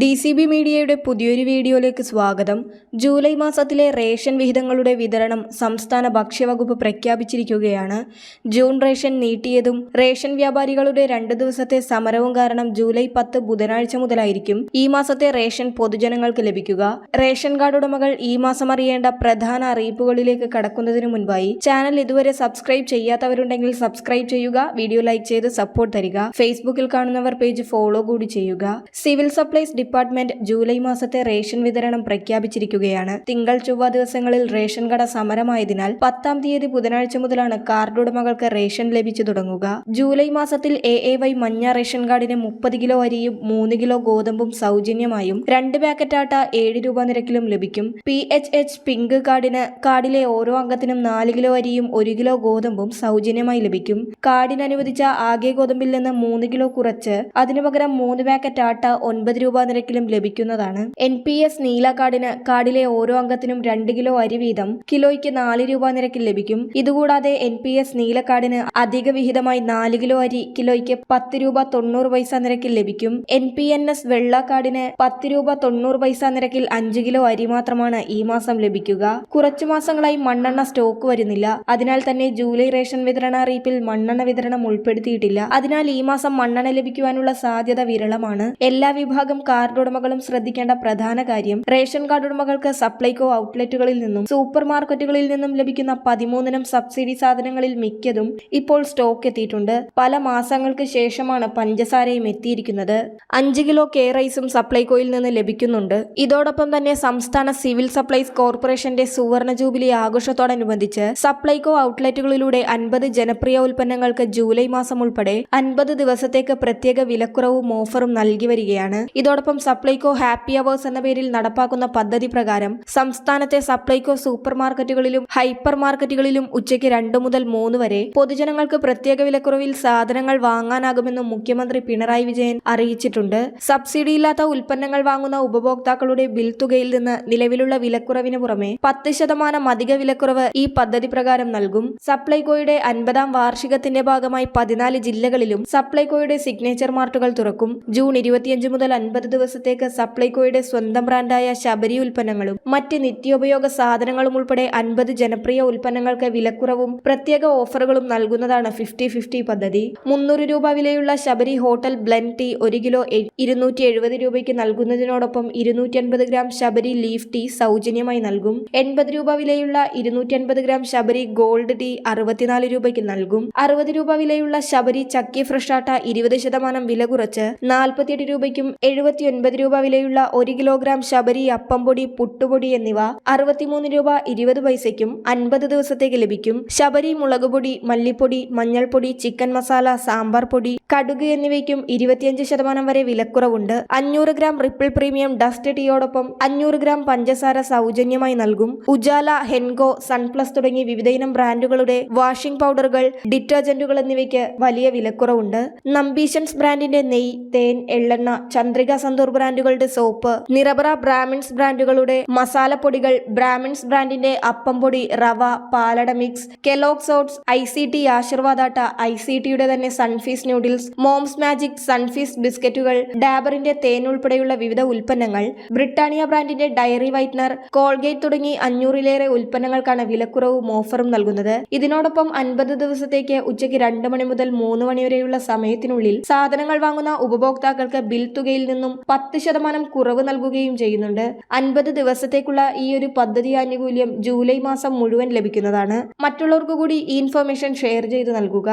D C B മീഡിയയുടെ പുതിയൊരു വീഡിയോയിലേക്ക് സ്വാഗതം. ജൂലൈ മാസത്തിലെ റേഷൻ വിഹിതങ്ങളുടെ വിതരണം സംസ്ഥാന ഭക്ഷ്യവകുപ്പ് പ്രഖ്യാപിച്ചിരിക്കുകയാണ്. ജൂൺ റേഷൻ നീട്ടിയതും റേഷൻ വ്യാപാരികളുടെ രണ്ട് ദിവസത്തെ സമരവും കാരണം ജൂലൈ പത്ത് ബുധനാഴ്ച മുതലായിരിക്കും ഈ മാസത്തെ റേഷൻ പൊതുജനങ്ങൾക്ക് ലഭിക്കുക. റേഷൻ കാർഡ് ഉടമകൾ ഈ മാസം അറിയേണ്ട പ്രധാന അറിയിപ്പുകളിലേക്ക് കടക്കുന്നതിന് മുൻപായി ചാനൽ ഇതുവരെ സബ്സ്ക്രൈബ് ചെയ്യാത്തവരുണ്ടെങ്കിൽ സബ്സ്ക്രൈബ് ചെയ്യുക വീഡിയോ ലൈക്ക് ചെയ്ത് സപ്പോർട്ട് തരിക. ഫേസ്ബുക്കിൽ കാണുന്നവർ പേജ് ഫോളോ കൂടി ചെയ്യുക. സിവിൽ സപ്ലൈസ് ഡിപ്പാർട്ട്മെന്റ് ജൂലൈ മാസത്തെ റേഷൻ വിതരണം പ്രഖ്യാപിച്ചിരിക്കുകയാണ്. തിങ്കൾ ചൊവ്വ ദിവസങ്ങളിൽ റേഷൻ കട സമരമായതിനാൽ പത്താം തീയതി ബുധനാഴ്ച മുതലാണ് കാർഡ് ഉടമകൾക്ക് റേഷൻ ലഭിച്ചു തുടങ്ങുക. ജൂലൈ മാസത്തിൽ എ എ വൈ മഞ്ഞ റേഷൻ കാർഡിന് മുപ്പത് കിലോ അരിയും മൂന്ന് കിലോ ഗോതമ്പും സൗജന്യമായും രണ്ട് പാക്കറ്റ് ആട്ട ഏഴ് രൂപ നിരക്കിലും ലഭിക്കും. പി എച്ച് എച്ച് പിങ്ക് കാർഡിന് കാർഡിലെ ഓരോ അംഗത്തിനും നാല് കിലോ അരിയും ഒരു കിലോ ഗോതമ്പും സൗജന്യമായി ലഭിക്കും. കാർഡിന് അനുവദിച്ച ആകെ ഗോതമ്പിൽ നിന്ന് മൂന്ന് കിലോ കുറച്ച് അതിനു പകരം മൂന്ന് പാക്കറ്റ് ആട്ട ഒൻപത് രൂപ നിരക്കിലും ലഭിക്കുന്നതാണ്. എൻ പി എസ് നീല കാർഡിന് കാർഡിലെ ഓരോ അംഗത്തിനും രണ്ട് കിലോ അരി വീതം കിലോയ്ക്ക് നാല് രൂപ നിരക്കിൽ ലഭിക്കും. ഇതുകൂടാതെ എൻ പി എസ് നീല കാർഡിന് അധിക വിഹിതമായി നാല് കിലോ അരി കിലോയ്ക്ക് പത്ത് രൂപ തൊണ്ണൂറ് പൈസ നിരക്കിൽ ലഭിക്കും. എൻ പി എൻ എസ് വെള്ള കാർഡിന് പത്ത് രൂപ തൊണ്ണൂറ് പൈസ നിരക്കിൽ അഞ്ച് കിലോ അരി മാത്രമാണ് ഈ മാസം ലഭിക്കുക. കുറച്ചു മാസങ്ങളായി മണ്ണെണ്ണ സ്റ്റോക്ക് വരുന്നില്ല. അതിനാൽ തന്നെ ജൂലൈ റേഷൻ വിതരണ അറിയിപ്പിൽ മണ്ണെണ്ണ വിതരണം ഉൾപ്പെടുത്തിയിട്ടില്ല. അതിനാൽ ഈ മാസം മണ്ണെണ്ണ ലഭിക്കുവാനുള്ള സാധ്യത വിരളമാണ്. എല്ലാ വിഭാഗം കാർഡ് ഉടമകളും ശ്രദ്ധിക്കേണ്ട പ്രധാന കാര്യം റേഷൻ കാർഡ് ഉടമകൾക്ക് സപ്ലൈകോ ഔട്ട്ലെറ്റുകളിൽ നിന്നും സൂപ്പർ മാർക്കറ്റുകളിൽ നിന്നും ലഭിക്കുന്ന പതിമൂന്നിനം സബ്സിഡി സാധനങ്ങളിൽ മിക്കതും ഇപ്പോൾ സ്റ്റോക്ക് എത്തിയിട്ടുണ്ട്. പല മാസങ്ങൾക്ക് ശേഷമാണ് പഞ്ചസാരയും എത്തിയിരിക്കുന്നത്. അഞ്ച് കിലോ കെ റൈസും സപ്ലൈകോയിൽ നിന്ന് ലഭിക്കുന്നുണ്ട്. ഇതോടൊപ്പം തന്നെ സംസ്ഥാന സിവിൽ സപ്ലൈസ് കോർപ്പറേഷന്റെ സുവർണ ജൂബിലി ആഘോഷത്തോടനുബന്ധിച്ച് സപ്ലൈകോ ഔട്ട്ലെറ്റുകളിലൂടെ അൻപത് ജനപ്രിയ ഉൽപ്പന്നങ്ങൾക്ക് ജൂലൈ മാസം ഉൾപ്പെടെ അൻപത് ദിവസത്തേക്ക് പ്രത്യേക വിലക്കുറവും ഓഫറും നൽകി വരികയാണ്. ഇതോടൊപ്പം സപ്ലൈകോ ഹാപ്പി അവേഴ്സ് എന്ന പേരിൽ നടപ്പാക്കുന്ന പദ്ധതി പ്രകാരം സംസ്ഥാനത്തെ സപ്ലൈകോ സൂപ്പർ മാർക്കറ്റുകളിലും ഹൈപ്പർ മാർക്കറ്റുകളിലും ഉച്ചയ്ക്ക് രണ്ടു മുതൽ മൂന്ന് വരെ പൊതുജനങ്ങൾക്ക് പ്രത്യേക വിലക്കുറവിൽ സാധനങ്ങൾ വാങ്ങാനാകുമെന്നും മുഖ്യമന്ത്രി പിണറായി വിജയൻ അറിയിച്ചിട്ടുണ്ട്. സബ്സിഡിയില്ലാത്ത ഉൽപ്പന്നങ്ങൾ വാങ്ങുന്ന ഉപഭോക്താക്കളുടെ ബിൽ തുകയിൽ നിന്ന് നിലവിലുള്ള വിലക്കുറവിന് പുറമെ പത്ത് ശതമാനം അധിക വിലക്കുറവ് ഈ പദ്ധതി പ്രകാരം നൽകും. സപ്ലൈകോയുടെ അൻപതാം വാർഷികത്തിന്റെ ഭാഗമായി പതിനാല് ജില്ലകളിലും സപ്ലൈകോയുടെ സിഗ്നേച്ചർ മാർട്ടുകൾ തുറക്കും. ജൂൺ ഇരുപത്തിയഞ്ച് മുതൽ അൻപത് ദിവസത്തേക്ക് സപ്ലൈകോയുടെ സ്വന്തം ബ്രാൻഡായ ശബരി ഉൽപ്പന്നങ്ങളും മറ്റ് നിത്യോപയോഗ സാധനങ്ങളും ഉൾപ്പെടെ അൻപത് ജനപ്രിയ ഉൽപ്പന്നങ്ങൾക്ക് വിലക്കുറവും പ്രത്യേക ഓഫറുകളും നൽകുന്നതാണ് ഫിഫ്റ്റി ഫിഫ്റ്റി പദ്ധതി. മുന്നൂറ് രൂപ വിലയുള്ള ശബരി ഹോട്ടൽ ബ്ലെൻഡ് ടീ ഒരു കിലോ ഇരുന്നൂറ്റി എഴുപത് രൂപയ്ക്ക് നൽകുന്നതിനോടൊപ്പം ഇരുന്നൂറ്റി അൻപത് ഗ്രാം ശബരി ലീഫ് ടീ സൗജന്യമായി നൽകും. എൺപത് രൂപ വിലയുള്ള ഇരുന്നൂറ്റി അൻപത് ഗ്രാം ശബരി ഗോൾഡ് ടീ അറുപത്തിനാല് രൂപയ്ക്ക് നൽകും. അറുപത് രൂപ വിലയുള്ള ശബരി ചക്കി ഫ്രഷാട്ട ഇരുപത് ശതമാനം വില കുറച്ച് നാൽപ്പത്തിയെട്ട് രൂപയ്ക്കും എഴുപത്തി ഒൻപത് രൂപ വിലയുള്ള ഒരു കിലോഗ്രാം ശബരി അപ്പംപൊടി പുട്ടുപൊടി എന്നിവ അറുപത്തിമൂന്ന് രൂപ ഇരുപത് പൈസയ്ക്കും അൻപത് ദിവസത്തേക്ക് ലഭിക്കും. ശബരി മുളകുപൊടി മല്ലിപ്പൊടി മഞ്ഞൾപ്പൊടി ചിക്കൻ മസാല സാമ്പാർ പൊടി കടുക് എന്നിവയ്ക്കും ഇരുപത്തിയഞ്ച് ശതമാനം വരെ വിലക്കുറവുണ്ട്. അഞ്ഞൂറ് ഗ്രാം റിപ്പിൾ പ്രീമിയം ഡസ്റ്റ് ടീയോടൊപ്പം അഞ്ഞൂറ് ഗ്രാം പഞ്ചസാര സൗജന്യമായി നൽകും. ഉജാല ഹെൻഗോ സൺപ്ലസ് തുടങ്ങി വിവിധയിനം ബ്രാൻഡുകളുടെ വാഷിംഗ് പൗഡറുകൾ ഡിറ്റർജന്റുകൾ എന്നിവയ്ക്ക് വലിയ വിലക്കുറവുണ്ട്. നമ്പീഷൻസ് ബ്രാൻഡിന്റെ നെയ് തേൻ എള്ളെണ്ണ ചന്ദ്രിക സന്തൂർ ബ്രാൻഡുകളുടെ സോപ്പ് നിറബറ ബ്രാഹ്മിൺസ് ബ്രാൻഡുകളുടെ മസാലപ്പൊടികൾ ബ്രാഹ്മിൺസ് ബ്രാൻഡിന്റെ അപ്പം പൊടി റവ പാലട mix Kellogg's oats I C T ആശീർവാദാട്ട I C ടിയുടെ തന്നെ Sunfeast noodles Mom's magic Sunfeast ബിസ്ക്കറ്റുകൾ ഡാബറിന്റെ തേൻ ഉൾപ്പെടെയുള്ള വിവിധ ഉൽപ്പന്നങ്ങൾ ബ്രിട്ടാനിയ ബ്രാൻഡിന്റെ ഡയറി വൈറ്റ്നർ കോൾഗേറ്റ് തുടങ്ങി അഞ്ഞൂറിലേറെ ഉൽപ്പന്നങ്ങൾക്കാണ് വിലക്കുറവും ഓഫറും നൽകുന്നത്. ഇതിനോടൊപ്പം അൻപത് ദിവസത്തേക്ക് ഉച്ചയ്ക്ക് രണ്ട് മണി മുതൽ മൂന്ന് മണി വരെയുള്ള സമയത്തിനുള്ളിൽ സാധനങ്ങൾ വാങ്ങുന്ന ഉപഭോക്താക്കൾക്ക് ബിൽ തുകയിൽ നിന്നും പത്ത് ശതമാനം കുറവ് നൽകുകയും ചെയ്യുന്നുണ്ട്. അൻപത് ദിവസത്തേക്കുള്ള ഈ ഒരു പദ്ധതി ആനുകൂല്യം ജൂലൈ മാസം മുഴുവൻ ലഭിക്കുന്നതാണ്. മറ്റുള്ളവർക്ക് കൂടി ഈ ഇൻഫർമേഷൻ ഷെയർ ചെയ്ത് നൽകുക.